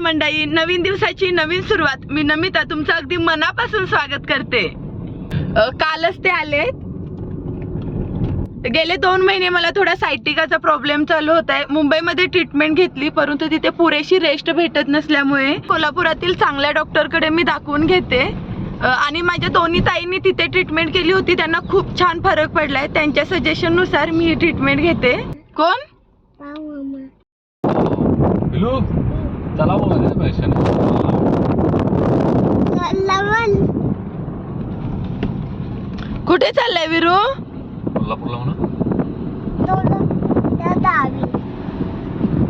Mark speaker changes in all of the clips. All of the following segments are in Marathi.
Speaker 1: मंडळी नवीन दिवसाची नवीन सुरुवात. मी नमिता तुमचं अगदी मनापासून स्वागत करते. कालच ते आले गेले दोन महिने मला थोडा सायटिकाचा प्रॉब्लेम चालू होत आहे मुंबईमध्ये ट्रीटमेंट घेतली परंतु तिथे पुरेशी रेस्ट भेटत नसल्यामुळे कोल्हापुरातील चांगल्या डॉक्टरकडे मी दाखवून घेते. आणि माझ्या दोन्ही ताईंनी तिथे ट्रीटमेंट केली होती. त्यांना खूप छान फरक पडलाय. त्यांच्या सजेशननुसार मी ही ट्रीटमेंट घेते. कोण?
Speaker 2: चला बोला पैशाने
Speaker 1: कुठे चाललाय विरू?
Speaker 2: कोल्हापूरला म्हणा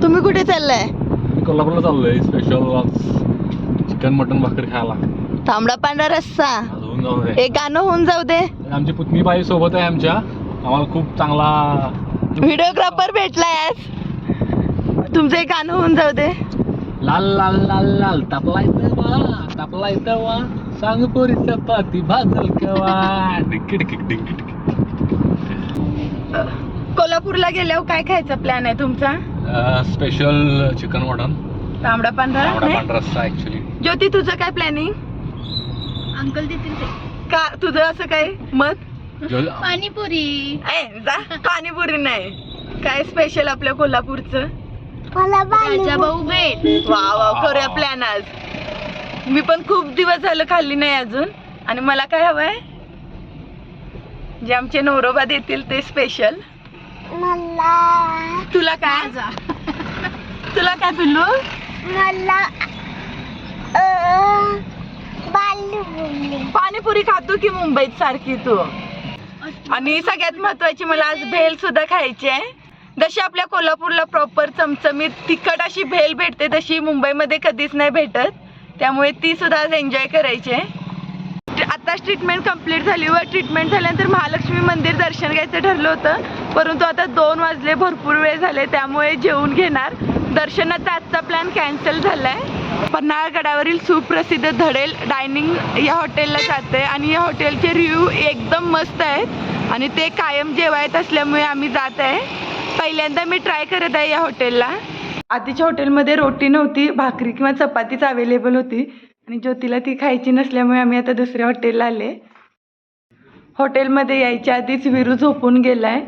Speaker 1: तुम्ही कुठे चाललाय?
Speaker 2: मी कोल्हापूरला चाललोय स्पेशल आज चिकन मटन भाकर खायला.
Speaker 1: तांबडा पांढरा रस्सा.
Speaker 2: आज होऊन जाऊ दे.
Speaker 1: एक गाणं होऊन जाऊ दे.
Speaker 2: आमची पुतणी बाई सोबत आहे आमच्या. आम्हाला खूप चांगला
Speaker 1: व्हिडिओग्राफर भेटलाय आज. तुमचं एक गाणं होऊन जाऊ दे.
Speaker 2: लाल लाल लाल लाल तापला इथं वा तापला इथं वा सांग पोरी चपाती भाजल केव्हा.
Speaker 1: कोल्हापूरला गेल्यावर काय खायचा प्लॅन आहे तुमचा?
Speaker 2: स्पेशल चिकन मटन
Speaker 1: तांबडा पांढरा नाही?
Speaker 2: पांढरा रस्सा ऍक्च्युली
Speaker 1: ज्योती तुझं काय प्लॅनिंग
Speaker 3: अंकल देतील ते.
Speaker 1: का तुझं असं काय? मत
Speaker 3: पाणीपुरी.
Speaker 1: ए, जा. पाणीपुरी नाही. काय स्पेशल आपल्या कोल्हापूरचं?
Speaker 3: राजा भाऊ भेट.
Speaker 1: वा वा करूया प्लॅन आज. मी पण खूप दिवस झालं खाल्ली नाही अजून. आणि मला काय हवंय? जे आमचे नवरोबा देतील ते स्पेशल तुला काय? तुला काय पिल्लू? पाणीपुरी खातो की मुंबईत सारखी तू? आणि सगळ्यात महत्वाची मला आज भेल सुद्धा खायची आहे. जशी आपल्या कोल्हापूरला प्रॉपर चमचमीत तिखट अशी भेल भेटते तशी मुंबईमध्ये कधीच नाही भेटत. त्यामुळे ती सुद्धा आज एन्जॉय करायची आहे. आताच ट्रीटमेंट कंप्लीट झाली. व ट्रीटमेंट झाल्यानंतर महालक्ष्मी मंदिर दर्शन घ्यायचं ठरलं होतं. परंतु आता दोन वाजले भरपूर वेळ झाले त्यामुळे जेवून घेणार. दर्शनाचा आजचा प्लॅन कॅन्सल झाला आहे पन्हाळगडावरील सुप्रसिद्ध धडेल डायनिंग या हॉटेलला जाते आणि या हॉटेलचे रिव्ह्यू एकदम मस्त आहेत. आणि ते कायम जेवायत असल्यामुळे आम्ही जात आहे. पहिल्यांदा मी ट्राय करत आहे या हॉटेलला आधीच्या हॉटेलमध्ये रोटी नव्हती भाकरी किंवा चपातीच अवेलेबल होती आणि ज्योतीला ती खायची नसल्यामुळे आम्ही आता दुसऱ्या हॉटेलला आले. हॉटेलमध्ये यायच्या आधीच विरू झोपून गेलाय.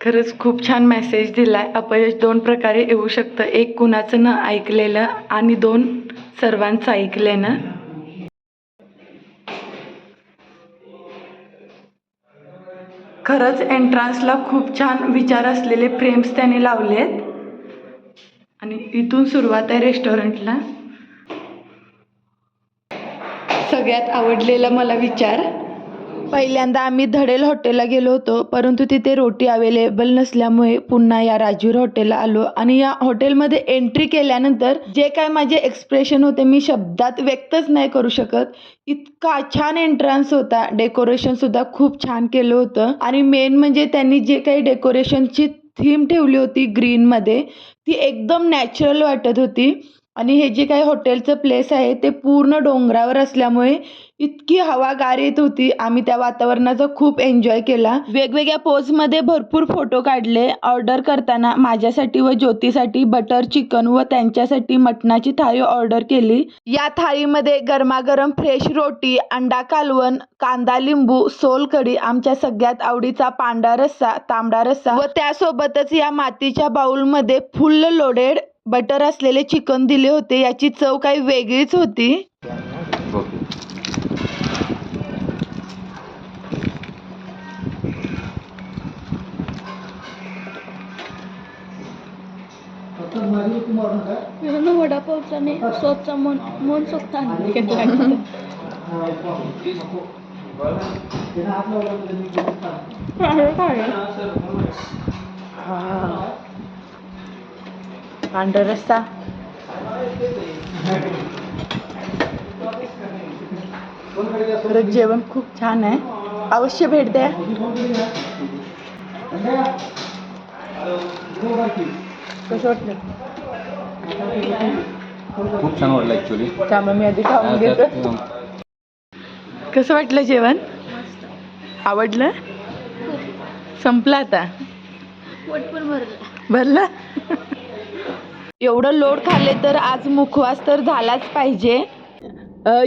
Speaker 1: खरंच खूप छान मेसेज दिलाय. अपयश दोन प्रकारे येऊ शकतं. एक कुणाचं न ऐकलेलं आणि दोन सर्वांचं ना? खरंच एंट्रान्सला खूप छान विचार असलेले फ्रेम्स त्याने लावलेत आणि इथून सुरुवात आहे रेस्टॉरंटला सगळ्यात आवडलेला मला विचार. पहिल्यांदा आम्ही धडेल हॉटेलला गेलो होतो परंतु तिथे रोटी अवेलेबल नसल्यामुळे पुन्हा या राजूर हॉटेलला आलो आणि या हॉटेलमध्ये एंट्री केल्यानंतर जे काय माझे एक्सप्रेशन होते मी शब्दात व्यक्तच नाही करू शकत. इतका छान एंट्रन्स होता. डेकोरेशन सुद्धा खूप छान केलं होतं आणि मेन म्हणजे त्यांनी जे काही डेकोरेशनची थीम ठेवली होती ग्रीनमध्ये ती एकदम नॅचरल वाटत होती. आणि हे जे काही हॉटेलचं प्लेस आहे ते पूर्ण डोंगरावर असल्यामुळे इतकी हवा गार येत होती. आम्ही त्या वातावरणाचा खूप एन्जॉय केला. वेगवेगळ्या पोजमध्ये भरपूर फोटो काढले. ऑर्डर करताना माझ्यासाठी व ज्योतीसाठी बटर चिकन व त्यांच्यासाठी मटणाची थाळी ऑर्डर केली. या थाळीमध्ये गरमागरम फ्रेश रोटी अंडा कालवण कांदा लिंबू सोलकढी आमच्या सगळ्यात आवडीचा पांढरा रस्सा तांबडा रस्सा व त्यासोबतच या मातीच्या बाउलमध्ये फुल्ल लोडेड बटर असलेले चिकन दिले होते याची चव काही वेगळीच होती.
Speaker 3: वडापावचा स्वतःचा मन मन स्वतः
Speaker 1: पांढरा रस्सा खरंच जेवण खूप छान आहे अवश्य भेट द्या कसं वाटलं
Speaker 2: खूप छान वाटलं ऍक्च्युली
Speaker 1: त्यामुळे मी आधी खाऊन घेतो कसं वाटलं जेवण आवडलं संपलं आता
Speaker 3: पोट पण भरलं
Speaker 1: भरलं एवढं लोड खाल्ले तर आज मुखवास तर झालाच पाहिजे.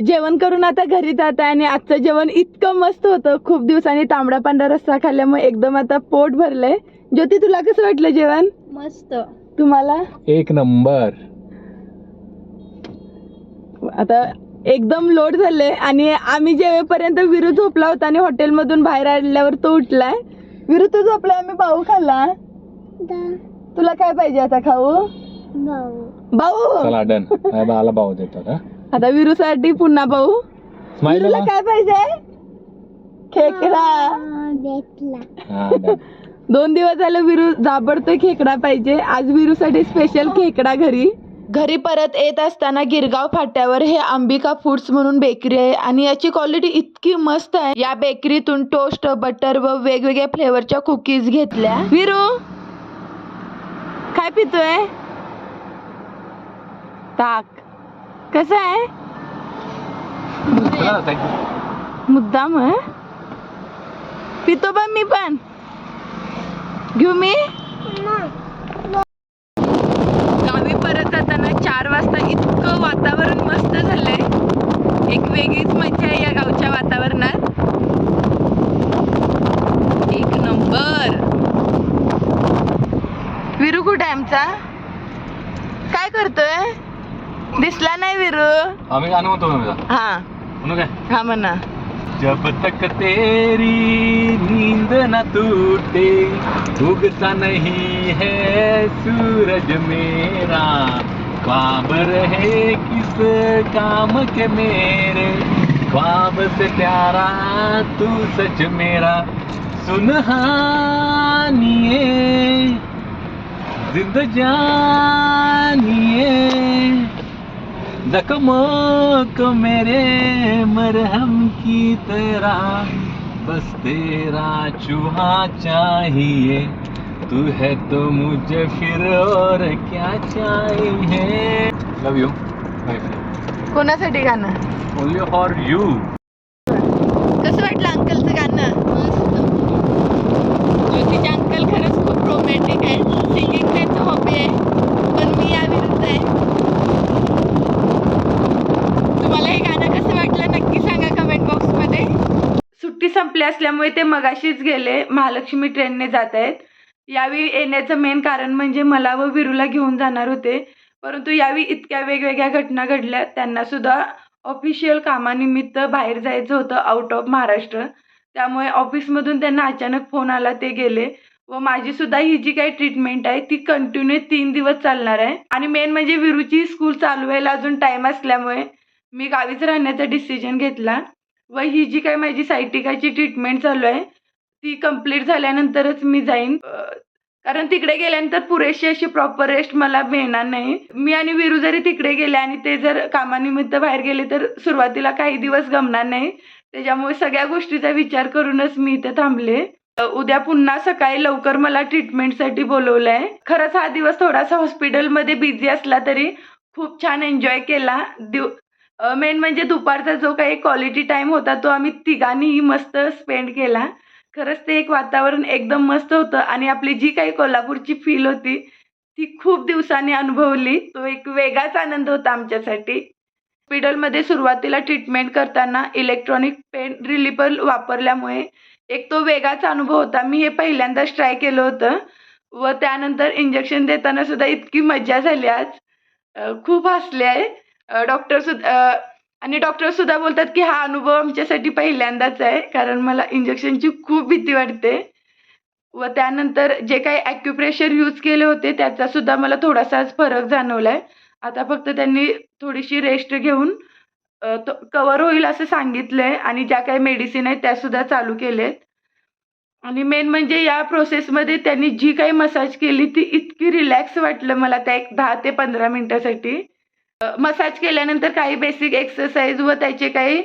Speaker 1: जेवण करून आता घरी जात आहे आणि आजचं जेवण इतकं मस्त होतं. खूप दिवसांनी तांबडा पांढरा रस्सा खाल्ल्यामुळे एकदम आता पोट भरलंय. ज्योती तुला कसं वाटलं जेवण?
Speaker 3: मस्त.
Speaker 1: तुम्हाला?
Speaker 2: एक नंबर.
Speaker 1: आता एकदम लोड झाले आणि आम्ही जेवेपर्यंत विरू झोपला होता आणि हॉटेलमधून बाहेर आल्यावर तो उठलाय. विरू तू झोपलाय? आम्ही भाऊ खाल्ला. तुला काय पाहिजे आता खाऊ? भाऊ.
Speaker 2: चला डन. भाऊ देतो का
Speaker 1: आता विरूसाठी पुन्हा भाऊ. विरूला काय पाहिजे? खेकडा.
Speaker 2: हा done.
Speaker 1: दोन दिवस झालं विरू जाबडतोय खेकडा पाहिजे. आज विरूसाठी स्पेशल खेकडा घरी. घरी परत येत असताना गिरगाव फाट्यावर हे अंबिका फूड्स म्हणून बेकरी आहे आणि याची क्वालिटी इतकी मस्त आहे. या बेकरीतून टोस्ट बटर व वेगवेगळ्या फ्लेवरच्या कुकीज घेतल्या. विरू काय पितोय? ताक. कसं आहे. मुद्दाम? पितो पण मी पण. घेऊ मी? गावी परत जाताना चार वाजता इतकं वातावरण मस्त झालंय. एक वेगळीच मजा आहे या गावच्या वातावरणात. एक नंबर. विरू कुठे आहे आमचा? काय करतोय? दिसला नाही विरू.
Speaker 2: आम्ही गाणं म्हणतो ना
Speaker 1: हा.
Speaker 2: म्हणू काय?
Speaker 1: हा म्हणा
Speaker 2: जब तक तेरी नींद न टूटे उगता नहीं है सूरज मेरा। ख्वाब रहे किस काम के मेरे ख्वाब से प्यारा तू सच मेरा। सुनहानिए जिंद जानिए। जख्मों को मेरे मरहम की तरह बस तेरा चूहा चाहिए। तू है तो मुझे फिर और क्या चाहिए? लव यू
Speaker 1: कोणासाठी गाणं?
Speaker 2: ओनली फॉर यू
Speaker 1: कसं वाटलं अंकलचं गाणं? ज्योतीचे अंकल खरंच खूप रोमॅन्टिक आहे. सिंगिंग त्यांचं हॉबी आहे. पण मी या विरुद्ध आहे तुम्हाला हे गाणं कसं वाटलं नक्की सांगा कमेंट बॉक्समध्ये गेले असल्यामुळे ते मगाशीच गेले. महालक्ष्मी ट्रेनने जात आहेत. यावेळी येण्याचं मेन कारण म्हणजे मला व विरूला घेऊन जाणार होते. परंतु यावेळी इतक्या वेगवेगळ्या घटना घडल्या. त्यांना सुद्धा ऑफिशियल कामानिमित्त बाहेर जायचं होतं आउट ऑफ महाराष्ट्र. त्यामुळे ऑफिसमधून त्यांना अचानक फोन आला ते गेले. व माझी सुद्धा ही जी काही ट्रीटमेंट आहे ती कंटिन्यू तीन दिवस चालणार आहे. आणि मेन म्हणजे विरूची स्कूल चालू व्हायला अजून टाईम असल्यामुळे मी गावीच राहण्याचा डिसिजन घेतला. व ही जी काही माझी सायटिकाची ट्रीटमेंट चालू आहे ती कंप्लीट झाल्यानंतरच मी जाईन. कारण तिकडे गेल्यानंतर पुरेशी अशी प्रॉपर रेस्ट मला मिळणार नाही. मी आणि विरू जरी तिकडे गेले आणि ते जर कामानिमित्त बाहेर गेले तर सुरुवातीला काही दिवस गमणार नाही. त्याच्यामुळे सगळ्या गोष्टीचा विचार करूनच मी इथे थांबले. उद्या पुन्हा सकाळी लवकर मला ट्रीटमेंटसाठी बोलवलं आहे खरंच हा दिवस थोडासा हॉस्पिटलमध्ये बिझी असला तरी खूप छान एन्जॉय केला. दिव मेन म्हणजे दुपारचा जो काही क्वालिटी टाईम होता तो आम्ही तिघांनीही मस्त स्पेंड केला. खरंच ते एक वातावरण एकदम मस्त होतं आणि आपली जी काही कोल्हापूरची फील होती ती खूप दिवसांनी अनुभवली. तो एक वेगळाच आनंद होता आमच्यासाठी. हॉस्पिटलमध्ये सुरुवातीला ट्रीटमेंट करताना इलेक्ट्रॉनिक पेन रिलीपर वापरल्यामुळे एक तो वेगळाच अनुभव होता. मी हे पहिल्यांदाच ट्राय केलं होतं. व त्यानंतर इंजेक्शन देताना सुद्धा इतकी मजा झाली आज. खूप हसले आहे. डॉक्टर सुद्धा आणि डॉक्टर सुद्धा बोलतात की हा अनुभव आमच्यासाठी पहिल्यांदाच आहे कारण मला इंजेक्शनची खूप भीती वाटते. व त्यानंतर जे काही ॲक्युप्रेशर यूज केले होते त्याचा सुद्धा मला थोडासाच फरक जाणवला आहे आता फक्त त्यांनी थोडीशी रेस्ट घेऊन कवर होईल असं सांगितलं आहे आणि ज्या काही मेडिसिन आहेत त्यासुद्धा चालू केलेत. आणि मेन म्हणजे या प्रोसेसमध्ये त्यांनी जी काही मसाज केली ती इतकी रिलॅक्स वाटलं मला त्या एक दहा ते पंधरा मिनटासाठी. मसाज केल्यानंतर काही बेसिक एक्सरसाइज व त्याचे काही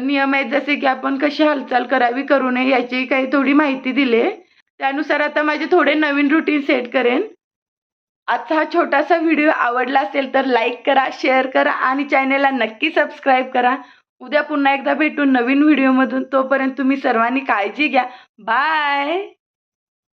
Speaker 1: नियम आहेत. जसे की आपण कशी हालचाल करावी करू नये याची काही थोडी माहिती दिली आहे त्यानुसार आता माझे थोडे नवीन रुटीन सेट करेन. आजचा हा छोटासा व्हिडिओ आवडला असेल तर लाईक करा शेअर करा आणि चॅनलला नक्की सबस्क्राईब करा. उद्या पुन्हा एकदा भेटू नवीन व्हिडिओमधून तोपर्यंत तुम्ही सर्वांनी काळजी घ्या. बाय